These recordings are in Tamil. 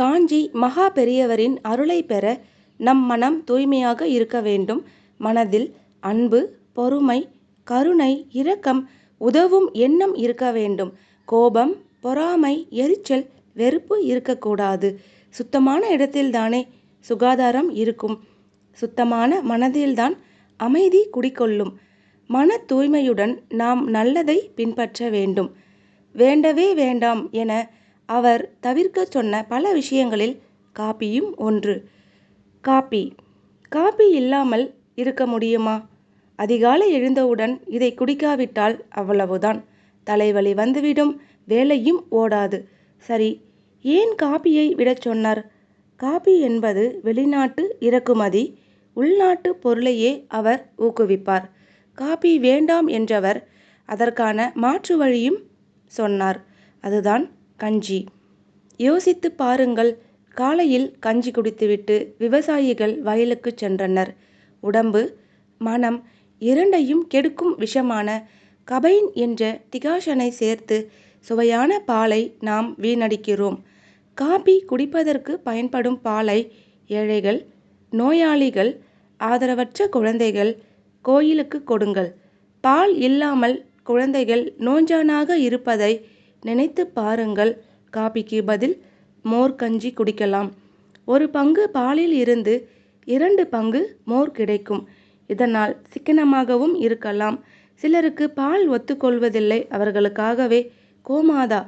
காஞ்சி மகா பெரியவரின் அருளை பெற நம் மனம் தூய்மையாக இருக்க வேண்டும். மனதில் அன்பு பொறுமை கருணை இரக்கம் உதவும் எண்ணம் இருக்க வேண்டும். கோபம் பொறாமை எரிச்சல் வெறுப்பு இருக்கக்கூடாது. சுத்தமான இடத்தில்தானே சுகாதாரம் இருக்கும். சுத்தமான மனதில்தான் அமைதி குடிகொள்ளும். மன தூய்மையுடன் நாம் நல்லதை பின்பற்ற வேண்டும். வேண்டவே வேண்டாம் என அவர் தவிர்க்கச் சொன்ன பல விஷயங்களில் காபியும் ஒன்று. காபி காபி இல்லாமல் இருக்க முடியுமா? அதிகாலை எழுந்தவுடன் இதை குடிக்காவிட்டால் அவ்வளவுதான். தலைவலி வந்துவிடும் வேலையும் ஓடாது. சரி ஏன் காபியை விடச் சொன்னார்? காபி என்பது வெளிநாட்டு இறக்குமதி உள்நாட்டு பொருளையே அவர் ஊக்குவிப்பார். காபி வேண்டாம் என்றவர் அதற்கான மாற்று வழியும் சொன்னார். அதுதான் கஞ்சி. யோசித்து பாருங்கள் காலையில் கஞ்சி குடித்துவிட்டு விவசாயிகள் வயலுக்கு சென்றனர். உடம்பு மனம் இரண்டையும் கெடுக்கும் விஷமான கபைன் என்ற டிகாஷனை சேர்த்து சுவையான பாலை நாம் வீணடிக்கிறோம். காபி குடிப்பதற்கு பயன்படும் பாலை ஏழைகள் நோயாளிகள் ஆதரவற்ற குழந்தைகள் கோயிலுக்கு கொடுங்கள். பால் இல்லாமல் குழந்தைகள் நோஞ்சானாக இருப்பதை நினைத்து பாருங்கள். காபிக்கு பதில் மோர் கஞ்சி குடிக்கலாம். ஒரு பங்கு பாலில் இருந்து இரண்டு பங்கு மோர் கிடைக்கும். இதனால் சிக்கனமாகவும் இருக்கலாம். சிலருக்கு பால் ஒத்துக்கொள்வதில்லை. அவர்களுக்காகவே கோமாதா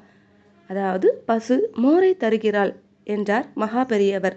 அதாவது பசு மோரை தருகிறாள் என்றார் மகா பெரியவர்.